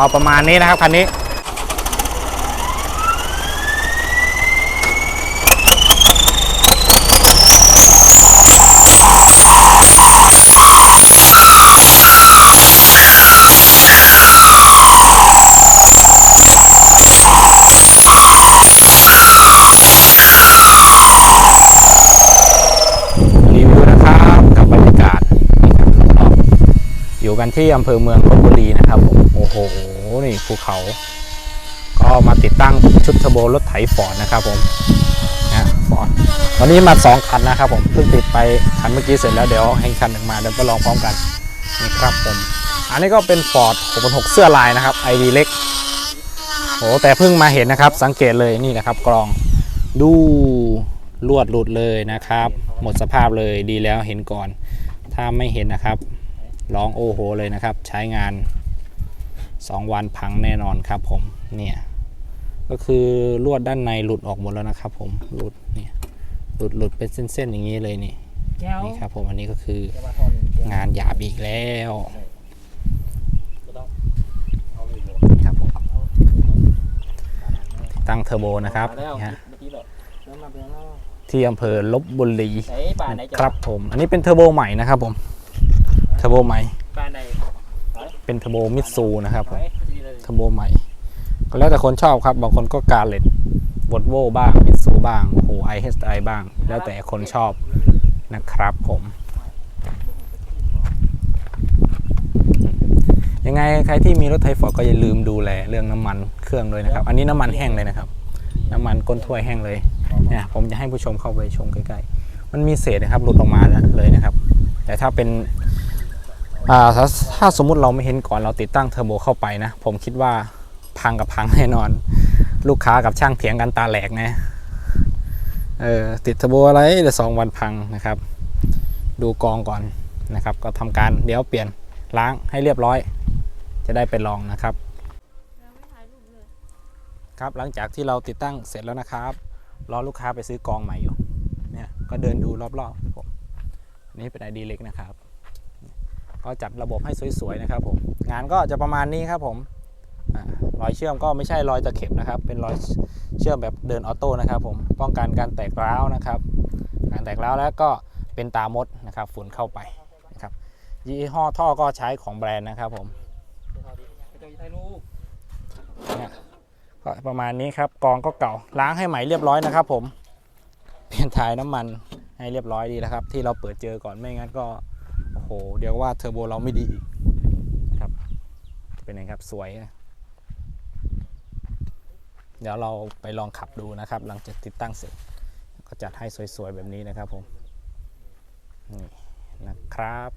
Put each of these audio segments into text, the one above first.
อาประมาณนี้นะครับคันนี้รีวิวนะครับกับบรรยากาศนี่ครับอยู่กันที่อำเภอเมืองลบบุรีนะครับผมโอ้โห ภูเขา ก็มาติดตั้งชุดทบรถไถฟอร์ดนะครับผมนะฟอร์ดวันนี้มาสองคันนะครับผมเพิ่งติดไปคันเมื่อกี้เสร็จแล้วเดี๋ยวให้คันหนึ่งมาเดี๋ยวไปลองพร้อมกันนี่ครับผม อันนี้ก็เป็นฟอร์ด606เสื้อลายนะครับไอดีเล็กโอ้แต่เพิ่งมาเห็นนะครับสังเกตเลยนี่นะครับกรองดูลวดหลุดเลยนะครับ หมดสภาพเลยดีแล้วเห็นก่อน ถ้าไม่เห็นนะครับ ร้องโอ้โหเลยนะครับ ใช้งาน 2 วันพังแน่นอนครับผมเนี่ยก็คือลวดด้านในหลุดออกหมดแล้วนะครับผมหลุดเนี่ยหลุดหลุดเป็นเส้นๆอย่างนี้เลยนี่แก้วนี่ครับผมอันนี้ก็คือจะมาทอนแก้วงานหยาบอีกแล้วก็ต้องเอาเลยครับผมตั้งเทอร์โบนะครับมาแล้วนี่ฮะเมื่อกี้แบบน้ำมาเป็นแล้วที่อำเภอลบบุรีไหนป่าไหนจะครับผม อันนี้เป็นเทอร์โบใหม่นะครับผม เทอร์โบใหม่ป่าไหน เป็นเทอร์โบมิตซูนะครับผมเทอร์โบใหม่ ก็แล้วแต่คนชอบครับ บางคนก็การเลตวอลโวบ้างมิตซูบ้างโอ้โหไอเอสไอบ้าง แล้วแต่คนชอบนะครับผมยังไงใครที่มีรถไทฟอร์ดก็อย่าลืมดูแลเรื่องน้ำมันเครื่องด้วยนะครับ อันนี้น้ำมันแห้งเลยนะครับ น้ำมันก้นถ้วยแห้งเลยเนี่ยผมจะให้ผู้ชมเข้าไปชมใกล้ๆมันมีเศษนะครับหลุดออกมาแล้วเลยนะครับ แต่ถ้าเป็น ถ้าถ้าสมมุติเราไม่เห็นก่อนเราติดตั้งเทอร์โบเข้าไปนะ ผมคิดว่าพังกับพังแน่นอน ลูกค้ากับช่างเถียงกันตาแหลกนะเออติดเทอร์โบอะไรเดี๋ยวสองวันพังนะครับ ดูกองก่อนนะครับ ก็ทำการเดี๋ยวเปลี่ยนล้างให้เรียบร้อย จะได้ไปลองนะครับครับหลังจากที่เราติดตั้งเสร็จแล้วนะครับรอลูกค้าไปซื้อกองใหม่อยู่เนี่ยก็เดินดูรอบๆผมอันนี่เป็นไอดีเล็กนะครับ ก็จัดระบบให้สวยๆนะครับผมงานก็จะประมาณนี้ครับผมอรอยเชื่อมก็ไม่ใช่รอยตะเข็บนะครับ เป็นรอยเชื่อมแบบเดินออโต้นะครับผมป้องกันการแตกร้าวนะครับ การแตกร้าวแล้วก็เป็นตามดนะครับฝุ่นเข้าไปนะครับยี่ห้อท่อก็ใช้ของแบรนด์นะครับผมปเจอไทยลูกเนี่ยก็ประมาณนี้ครับกองก็เก่าล้างให้ใหม่เรียบร้อยนะครับ ผมเปลี่ยนถ่ายน้ำมันให้เรียบร้อยดีแล้วครับ ที่เราเปิดเจอก่อนไม่งั้นก็ หเดี๋ยวว่าเทอร์โบเราไม่ดีอีกนะครับเป็นไงครับสวยนะเดี๋ยวเราไปลองขับดูนะครับ หลังจากติดตั้งเสร็จ ก็จัดให้สวยๆแบบนี้นะครับผมนี่นะครับ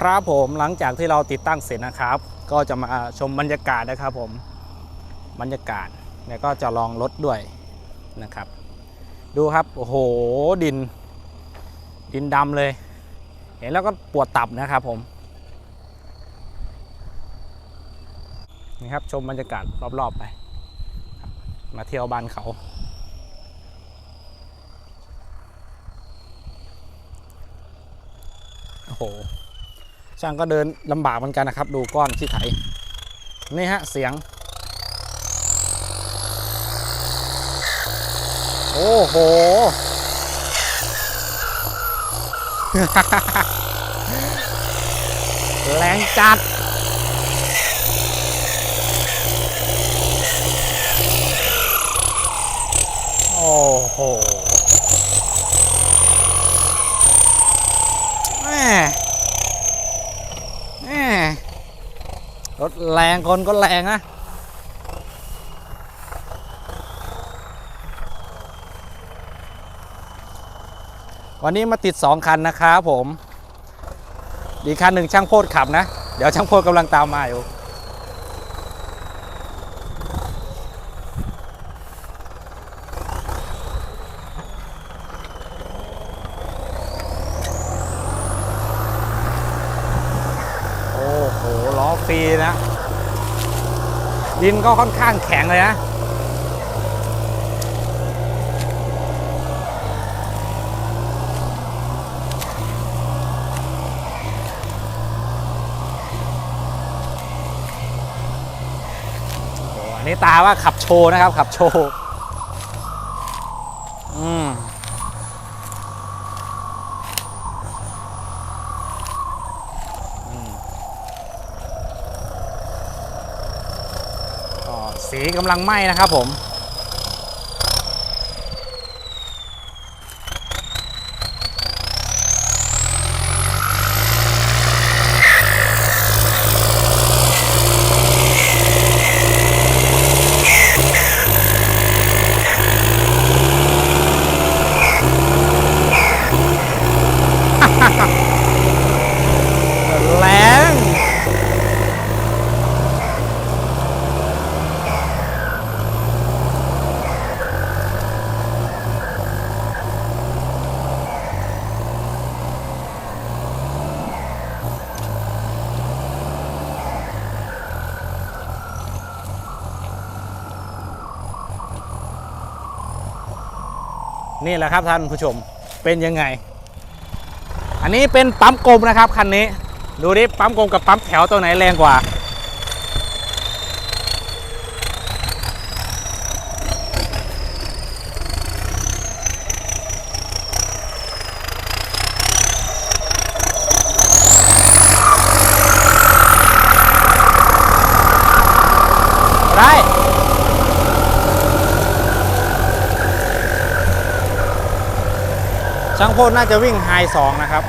ครับผมหลังจากที่เราติดตั้งเสร็จนะครับ ก็จะมาชมบรรยากาศนะครับผมบรรยากาศแล้วก็จะลองรถด้วยนะครับ ดูครับ โอ้โหดิน ดินดำเลย เห็นแล้วก็ปวดตับนะครับผมนี่ครับชมบรรยากาศรอบๆไป มาเที่ยวบ้านเขา โอ้โห ช่างก็เดินลำบากเหมือนกันนะครับ ดูก้อนที่ไถ นี่ฮะ เสียง โอ้โห แรงจัด โอ้โหแม่แม่รถแรงคนก็แรงนะ วันนี้มาติด 2 คันนะครับผมอีกคันหนึ่งช่างโพดขับนะ เดี๋ยวช่างโพดกำลังตามมาอยู่โอ้โหล้อฟรีนะ ดินก็ค่อนข้างแข็งเลยนะ นี้ตาว่าขับโชว์นะครับ ขับโชว์อืมอืมก็สีกำลังไหม้นะครับผม แรง นี่แหละครับท่านผู้ชมเป็นยังไง อันนี้เป็นปั๊มกลมนะครับคันนี้ ดูดิปั๊มกลมกับปั๊มแถวตัวไหนแรงกว่า ได้ ช่างโพดน่าจะวิ่งไฮสองนะครับ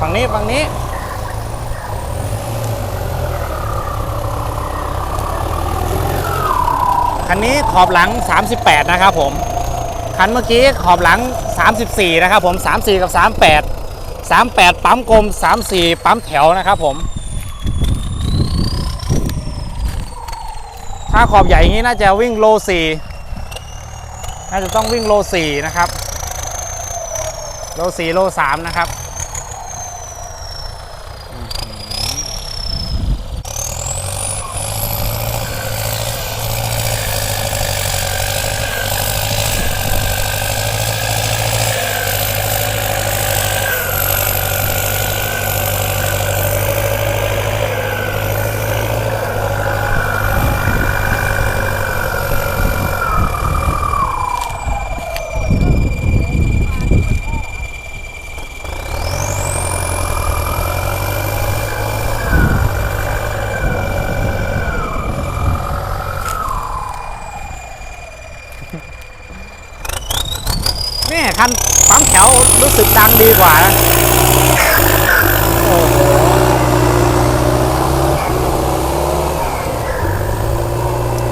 ฝั่งนี้ฝั่งนี้ คันนี้ขอบหลัง 38 นะครับผม คันเมื่อกี้ขอบหลัง 34 นะครับผม 34 กับ 38 38 ปั๊มกลม 34 ปั๊มแถวนะครับผม ถ้าขอบใหญ่อย่างนี้น่าจะวิ่งโล4น่าจะต้องวิ่งโล4นะครับ โล4โล3นะครับ แม่คันปั๊มแถวรู้สึกดังดีกว่านะโอ้โห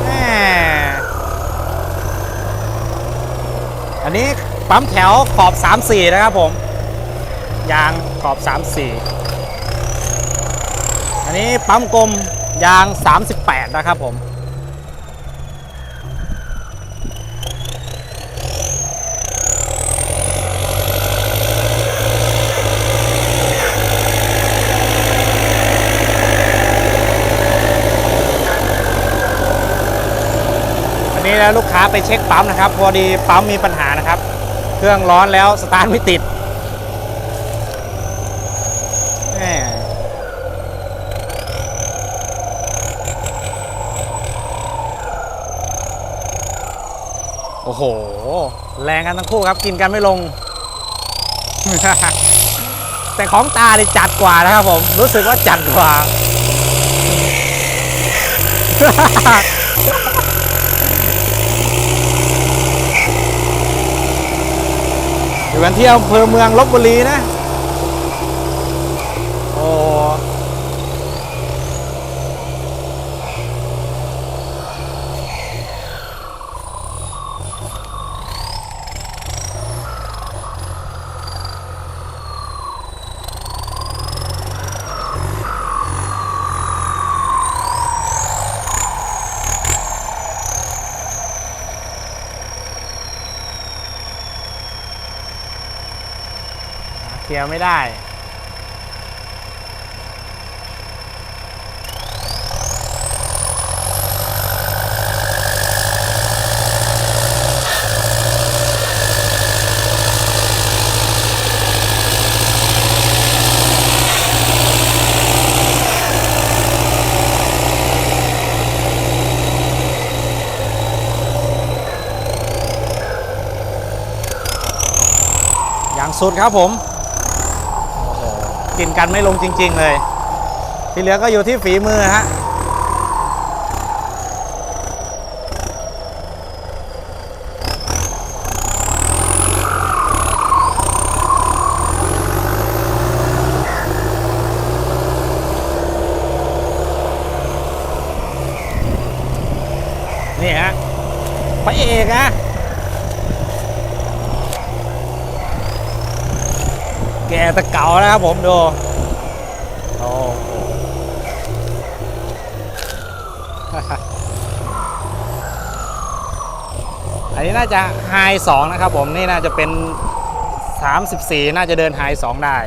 แม่อันนี้ ปั๊มแถวขอบ 34 นะครับผม ยางขอบ 34 อันนี้ปั๊มกลมยาง 38 นะครับผมอันนี้แล้วลูกค้าไปเช็คปั๊มนะครับ พอดีปั๊มมีปัญหานะ เครื่องร้อนแล้วสตาร์ทไม่ติดโอ้โห แรงกันทั้งคู่ครับ กินกันไม่ลง แต่ของตาดิจัดกว่านะครับผม รู้สึกว่าจัดกว่า อยู่ กันที่อำเภอเมืองลบบุรีนะ ลียร์ไม่ได้ อย่างสุดครับผม กินกันไม่ลงจริง ๆ เลย ที่เหลือก็อยู่ที่ฝีมือฮะนี่ฮะพระเอกนะ แกตะเก่าแล้วครับผมดูโอ้อันนี้น่าจะไฮสองนะครับผมนี่น่าจะเป็น 34 น่าจะเดินไฮสองได้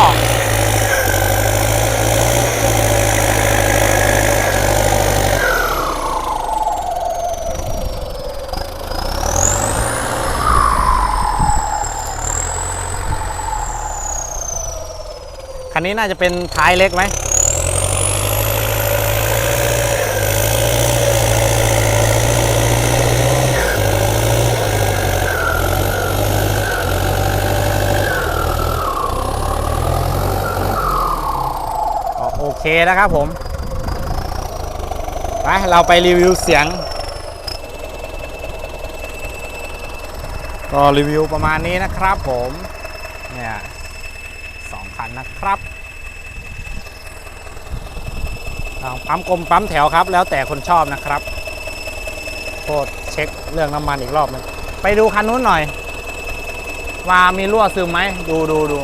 คันนี้น่าจะเป็นท้ายเล็กไหม เคนะครับผม ไป เราไปรีวิวเสียง ก็รีวิวประมาณนี้นะครับผม เนี่ยสองคันนะครับปั๊มกลมปั๊มแถวครับ แล้วแต่คนชอบนะครับโคตรเช็คเรื่องน้ำมันอีกรอบหนึงไปดูคันนู้นหน่อย ว่ามีรั่วซึมไหม ดูดูดู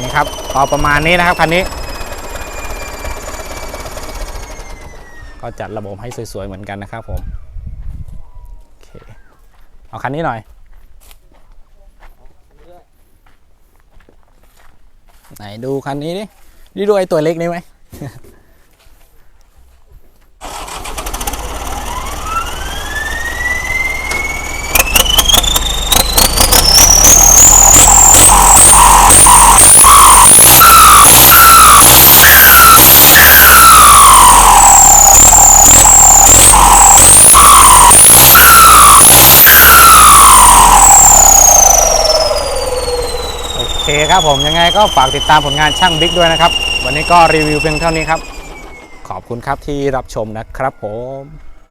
นี่ครับ ก็ประมาณนี้นะครับคันนี้ ก็จัดระบบให้สวยๆเหมือนกันนะครับผมโอเคเอาคันนี้หน่อยไหนดูคันนี้ดินี่ดูไอ้ตัวเล็กนี่ไหม ครับผมยังไงก็ฝากติดตามผลงานช่างบิ๊กด้วยนะครับ วันนี้ก็รีวิวเพียงเท่านี้ครับ ขอบคุณครับที่รับชมนะครับผม